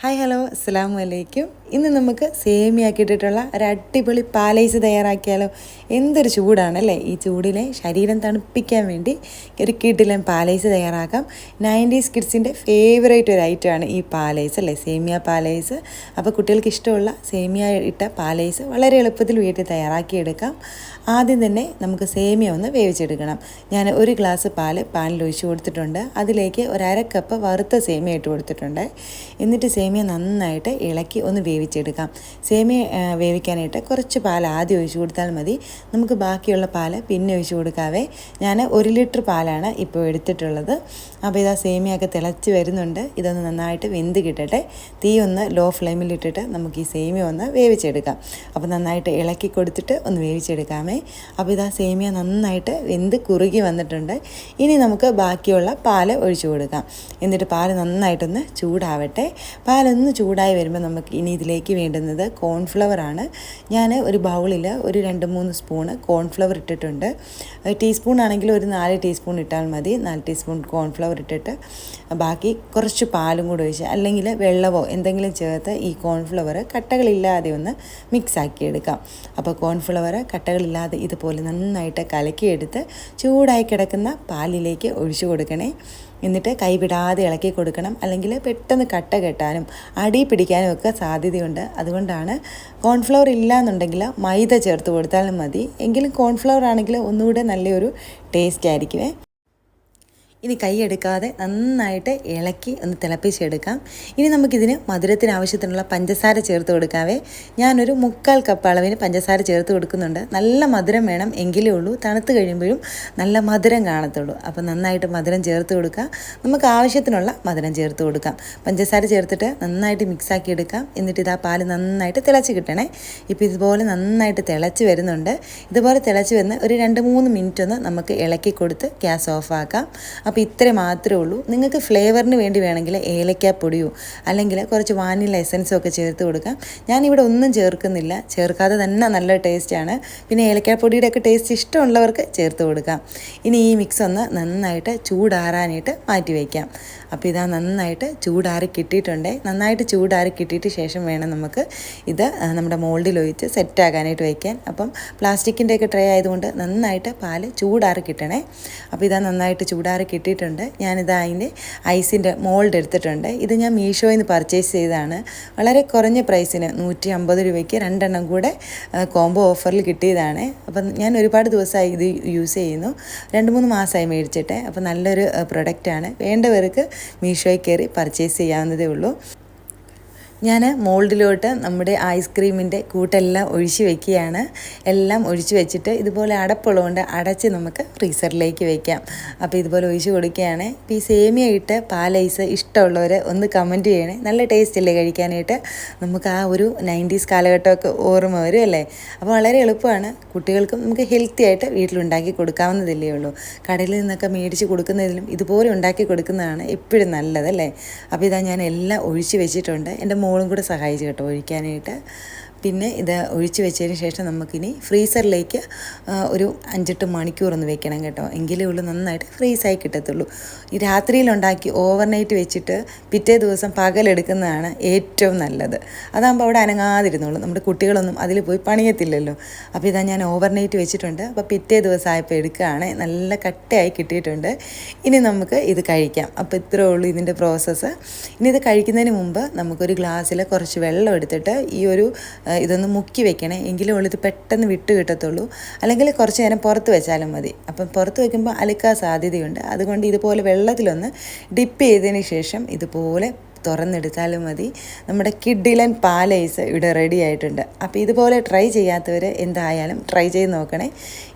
Hi hello അസ്സാം വലൈക്കും ഇന്ന് നമുക്ക് സേമിയാക്കിയിട്ടിട്ടുള്ള ഒരു അടിപൊളി പാലൈസ് തയ്യാറാക്കിയാലോ? എന്തൊരു ചൂടാണല്ലേ? ഈ ചൂടിനെ ശരീരം തണുപ്പിക്കാൻ വേണ്ടി ഒരു കിടിലൻ പാലൈസ് തയ്യാറാക്കാം. നയന്റീസ് കിഡ്സിന്റെ ഫേവറേറ്റ് ഒരു ഐറ്റമാണ് ഈ പാലൈസ് അല്ലേ? സേമിയ പാലൈസ്. അപ്പോൾ കുട്ടികൾക്ക് ഇഷ്ടമുള്ള സേമിയ ഇട്ട പാലൈസ് വളരെ എളുപ്പത്തിൽ വീട്ടിൽ തയ്യാറാക്കിയെടുക്കാം. ആദ്യം തന്നെ നമുക്ക് സേമിയ ഒന്ന് വേവിച്ചെടുക്കണം. ഞാൻ ഒരു ഗ്ലാസ് പാൽ പാനിൽ ഒഴിച്ചു കൊടുത്തിട്ടുണ്ട്. അതിലേക്ക് ഒരു അര കപ്പ് വറുത്ത സേമിയ ഇട്ട് കൊടുത്തിട്ടുണ്ട്. എന്നിട്ട് സേമിയ നന്നായിട്ട് ഇളക്കി ഒന്ന് വേവിച്ചെടുക്കാം. സേമിയ വേവിക്കാനായിട്ട് കുറച്ച് പാൽ ആദ്യം ഒഴിച്ചു കൊടുത്താൽ മതി. നമുക്ക് ബാക്കിയുള്ള പാൽ പിന്നെ ഒഴിച്ചു കൊടുക്കാവേ. ഞാൻ ഒരു ലിറ്റർ പാലാണ് ഇപ്പോൾ എടുത്തിട്ടുള്ളത്. അപ്പോൾ ഇതാ സേമിയൊക്കെ തിളച്ച് വരുന്നുണ്ട്. ഇതൊന്ന് നന്നായിട്ട് വെന്ത് കിട്ടട്ടെ. തീ ഒന്ന് ലോ ഫ്ലെയിമിലിട്ടിട്ട് നമുക്ക് ഈ സേമിയ ഒന്ന് വേവിച്ചെടുക്കാം. അപ്പോൾ നന്നായിട്ട് ഇളക്കി കൊടുത്തിട്ട് ഒന്ന് വേവിച്ചെടുക്കാമേ. അപ്പോൾ ഇതാ സേമിയ നന്നായിട്ട് വെന്ത് കുറുകി വന്നിട്ടുണ്ട്. ഇനി നമുക്ക് ബാക്കിയുള്ള പാൽ ഒഴിച്ചു കൊടുക്കാം. എന്നിട്ട് പാൽ നന്നായിട്ടൊന്ന് ചൂടാവട്ടെ. പാലൊന്ന് ചൂടായി വരുമ്പോൾ നമുക്ക് ഇനി ഇതിലേക്ക് വേണ്ടുന്നത് കോൺഫ്ലവർ ആണ്. ഞാൻ ഒരു ബൗളിൽ ഒരു രണ്ട് മൂന്ന് സ്പൂണ് കോൺഫ്ലവർ ഇട്ടിട്ടുണ്ട്. ടീസ്പൂൺ ആണെങ്കിൽ ഒരു നാല് ടീസ്പൂൺ ഇട്ടാൽ മതി. നാല് ടീസ്പൂൺ കോൺഫ്ലവർ ഇട്ടിട്ട് ബാക്കി കുറച്ച് പാലും കൂടെ ഒഴിച്ച് അല്ലെങ്കിൽ വെള്ളമോ എന്തെങ്കിലും ചേർത്ത് ഈ കോൺഫ്ലവർ കട്ടകളില്ലാതെ ഒന്ന് മിക്സ് ആക്കി എടുക്കാം. അപ്പോൾ കോൺഫ്ലവർ കട്ടകളില്ലാതെ ഇതുപോലെ നന്നായിട്ട് കലക്കിയെടുത്ത് ചൂടായി കിടക്കുന്ന പാലിലേക്ക് ഒഴിച്ചു കൊടുക്കണേ. എന്നിട്ട് കൈവിടാതെ ഇളക്കി കൊടുക്കണം. അല്ലെങ്കിൽ പെട്ടെന്ന് കട്ട കെട്ടാനും അടി പിടിക്കാനും ഒക്കെ സാധ്യതയുണ്ട്. അതുകൊണ്ടാണ് കോൺഫ്ലവർ ഇല്ല എന്നുണ്ടെങ്കിൽ മൈദ ചേർത്ത് കൊടുത്താലും മതി. എങ്കിലും കോൺഫ്ലവർ ആണെങ്കിൽ ഒന്നുകൂടെ നല്ലൊരു ടേസ്റ്റ് ആയിരിക്കുമേ. ഇനി കൈയെടുക്കാതെ നന്നായിട്ട് ഇളക്കി ഒന്ന് തിളപ്പിച്ചെടുക്കാം. ഇനി നമുക്കിതിന് മധുരത്തിന് ആവശ്യത്തിനുള്ള പഞ്ചസാര ചേർത്ത് കൊടുക്കാവേ. ഞാനൊരു മുക്കാൽ കപ്പ് അളവിന് പഞ്ചസാര ചേർത്ത് കൊടുക്കുന്നുണ്ട്. നല്ല മധുരം വേണം എങ്കിലേ ഉള്ളൂ. തണുത്ത് കഴിയുമ്പോഴും നല്ല മധുരം കാണത്തുള്ളൂ. അപ്പോൾ നന്നായിട്ട് മധുരം ചേർത്ത് കൊടുക്കുക നമുക്ക് ആവശ്യത്തിനുള്ള മധുരം ചേർത്ത് കൊടുക്കാം. പഞ്ചസാര ചേർത്തിട്ട് നന്നായിട്ട് മിക്സാക്കി എടുക്കാം. എന്നിട്ട് ഇതാ പാൽ നന്നായിട്ട് തിളച്ച് കിട്ടണേ. ഇപ്പോൾ ഇതുപോലെ നന്നായിട്ട് തിളച്ച് വരുന്നുണ്ട്. ഇതുപോലെ തിളച്ച് വന്ന് ഒരു രണ്ട് മൂന്ന് മിനിറ്റ് ഒന്ന് നമുക്ക് ഇളക്കി കൊടുത്ത് ഗ്യാസ് ഓഫ് ആക്കാം. അപ്പോൾ ഇത്ര മാത്രമേ ഉള്ളൂ. നിങ്ങൾക്ക് ഫ്ലേവറിന് വേണ്ടി വേണമെങ്കിൽ ഏലക്കാപ്പൊടിയോ അല്ലെങ്കിൽ കുറച്ച് വാനില എസൻസോ ഒക്കെ ചേർത്ത് കൊടുക്കാം. ഞാനിവിടെ ഒന്നും ചേർക്കുന്നില്ല. ചേർക്കാതെ തന്നെ നല്ല ടേസ്റ്റാണ് പിന്നെ ഏലക്കാപ്പൊടിയുടെ ഒക്കെ ടേസ്റ്റ് ഇഷ്ടമുള്ളവർക്ക് ചേർത്ത് കൊടുക്കാം. ഇനി ഈ മിക്സ് ഒന്ന് നന്നായിട്ട് ചൂടാറാനായിട്ട് മാറ്റി വയ്ക്കാം. അപ്പോൾ ഇതാ നന്നായിട്ട് ചൂടാറി കിട്ടിയിട്ടുണ്ട്. നന്നായിട്ട് ചൂടാറി കിട്ടിയിട്ട് ശേഷം വേണം നമുക്ക് ഇത് നമ്മുടെ മോൾഡിൽ ഒഴിച്ച് സെറ്റാക്കാനായിട്ട് വയ്ക്കാൻ. അപ്പം പ്ലാസ്റ്റിക്കിന്റെ ഒക്കെ ട്രേ ആയതുകൊണ്ട് നന്നായിട്ട് പാൽ ചൂടാറി കിട്ടണേ. അപ്പോൾ ഇതാ നന്നായിട്ട് ചൂടാറി കിട്ടിയിട്ടുണ്ട്. ഞാനിത് അതിന്റെ ഐസിന്റെ മോൾഡ് എടുത്തിട്ടുണ്ട്. ഇത് ഞാൻ മീഷോയിൽ നിന്ന് പർച്ചേസ് ചെയ്തതാണ്. വളരെ കുറഞ്ഞ പ്രൈസിന് നൂറ്റി അമ്പത് രൂപയ്ക്ക് രണ്ടെണ്ണം കൂടെ കോംബോ ഓഫറിൽ കിട്ടിയതാണ്. അപ്പം ഞാൻ ഒരുപാട് ദിവസമായി ഇത് യൂസ് ചെയ്യുന്നു. രണ്ട് മൂന്ന് മാസമായി മേടിച്ചിട്ട്. അപ്പോൾ നല്ലൊരു പ്രൊഡക്റ്റാണ്. വേണ്ടവർക്ക് മീഷോയിൽ കയറി പർച്ചേസ് ചെയ്യാവുന്നതേ ഉള്ളൂ. ഞാൻ മോൾഡിലോട്ട് നമ്മുടെ ഐസ്ക്രീമിന്റെ കൂട്ടെല്ലാം ഒഴിച്ച് വെക്കുകയാണ്. എല്ലാം ഒഴിച്ച് വെച്ചിട്ട് ഇതുപോലെ അടപ്പുള്ളതുകൊണ്ട് അടച്ച് നമുക്ക് ഫ്രീസറിലേക്ക് വെക്കാം. അപ്പോൾ ഇതുപോലെ ഒഴിച്ച് കൊടുക്കുകയാണ്. ഈ സേമിയ ഇട്ട് പാലൈസ് ഇഷ്ടമുള്ളവർ ഒന്ന് കമന്റ് ചെയ്യണേ. നല്ല ടേസ്റ്റ് അല്ലേ കഴിക്കാനായിട്ട്? നമുക്ക് ആ ഒരു നയന്റീസ് കാലഘട്ടമൊക്കെ ഓർമ്മ വരും അല്ലേ? അപ്പോൾ വളരെ എളുപ്പമാണ്. കുട്ടികൾക്കും നമുക്ക് ഹെൽത്തി ആയിട്ട് വീട്ടിലുണ്ടാക്കി കൊടുക്കാവുന്നതല്ലേ ഉള്ളൂ. കടയിൽ നിന്നൊക്കെ മേടിച്ച് കൊടുക്കുന്നതിലും ഇതുപോലെ ഉണ്ടാക്കി കൊടുക്കുന്നതാണ് എപ്പോഴും നല്ലതല്ലേ അപ്പോൾ ഇതാ ഞാൻ എല്ലാം ഒഴിച്ച് വെച്ചിട്ടുണ്ട്. എന്റെ മോളും കൂടെ സഹായിച്ചു കേട്ടോ ഒഴിക്കാനായിട്ട്. പിന്നെ ഇത് ഒഴിച്ച് വെച്ചതിന് ശേഷം നമുക്കിനി ഫ്രീസറിലേക്ക് ഒരു അഞ്ചെട്ട് മണിക്കൂർ ഒന്ന് വെക്കണം കേട്ടോ. എങ്കിലേ ഉള്ളൂ നന്നായിട്ട് ഫ്രീസായി കിട്ടത്തുള്ളൂ. ഈ രാത്രിയിലുണ്ടാക്കി ഓവർനൈറ്റ് വെച്ചിട്ട് പിറ്റേ ദിവസം പകലെടുക്കുന്നതാണ് ഏറ്റവും നല്ലത്. അതാകുമ്പോൾ അവിടെ അനങ്ങാതിരുന്നുള്ളൂ നമ്മുടെ കുട്ടികളൊന്നും അതിൽ പോയി പണിയത്തില്ലല്ലോ. അപ്പോൾ ഇതാ ഞാൻ ഓവർനൈറ്റ് വെച്ചിട്ടുണ്ട്. അപ്പോൾ പിറ്റേ ദിവസം ദിവസമായപ്പോൾ എടുക്കുകയാണ്. നല്ല കട്ടയായി കിട്ടിയിട്ടുണ്ട്. ഇനി നമുക്ക് ഇത് കഴിക്കാം. അപ്പോൾ ഇത്രേ ഉള്ളൂ ഇതിന്റെ പ്രോസസ്സ്. ഇനി ഇത് കഴിക്കുന്നതിന് മുമ്പ് നമുക്കൊരു ഗ്ലാസ്സിൽ കുറച്ച് വെള്ളം എടുത്തിട്ട് ഈ ഒരു ഇതൊന്ന് മുക്കി വെക്കണേ. എങ്കിലും ഉള്ളിത് പെട്ടെന്ന് വിട്ട് കിട്ടത്തുള്ളൂ. അല്ലെങ്കിൽ കുറച്ച് നേരം പുറത്ത് വെച്ചാലും മതി. അപ്പം പുറത്ത് വെക്കുമ്പോൾ അലുക്കാൻ സാധ്യതയുണ്ട്. അതുകൊണ്ട് ഇതുപോലെ വെള്ളത്തിലൊന്ന് ഡിപ്പ് ചെയ്തതിന് ശേഷം ഇതുപോലെ തുറന്നെടുത്താലും മതി. നമ്മുടെ കിഡിലൻ പാലൈസ് ഇവിടെ റെഡി ആയിട്ടുണ്ട്. അപ്പോൾ ഇതുപോലെ ട്രൈ ചെയ്യാത്തവർ എന്തായാലും ട്രൈ ചെയ്ത് നോക്കണേ.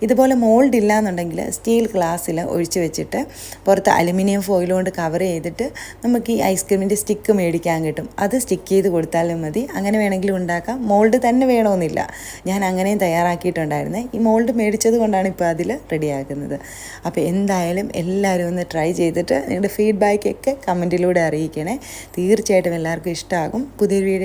ഇതുപോലെ മോൾഡ് ഇല്ലാന്നുണ്ടെങ്കിൽ സ്റ്റീൽ ഗ്ലാസ്സിൽ ഒഴിച്ച് വെച്ചിട്ട് പുറത്ത് അലുമിനിയം ഫോയിൽ കൊണ്ട് കവർ ചെയ്തിട്ട് നമുക്ക് ഈ ഐസ്ക്രീമിന്റെ സ്റ്റിക്ക് മേടിക്കാൻ കിട്ടും. അത് സ്റ്റിക്ക് ചെയ്ത് കൊടുത്താലും മതി. അങ്ങനെ വേണമെങ്കിലും ഉണ്ടാക്കാം. മോൾഡ് തന്നെ വേണമെന്നില്ല ഞാൻ അങ്ങനെയും തയ്യാറാക്കിയിട്ടുണ്ടായിരുന്നേ. ഈ മോൾഡ് മേടിച്ചത് കൊണ്ടാണ് ഇപ്പോൾ അതിൽ റെഡിയാക്കുന്നത് അപ്പോൾ എന്തായാലും എല്ലാവരും ഒന്ന് ട്രൈ ചെയ്തിട്ട് നിങ്ങളുടെ ഫീഡ്ബാക്കൊക്കെ കമന്റിലൂടെ അറിയിക്കണേ. തീർച്ചയായിട്ടും എല്ലാവർക്കും ഇഷ്ടമാകും. പുതിയൊരു വീഡിയോ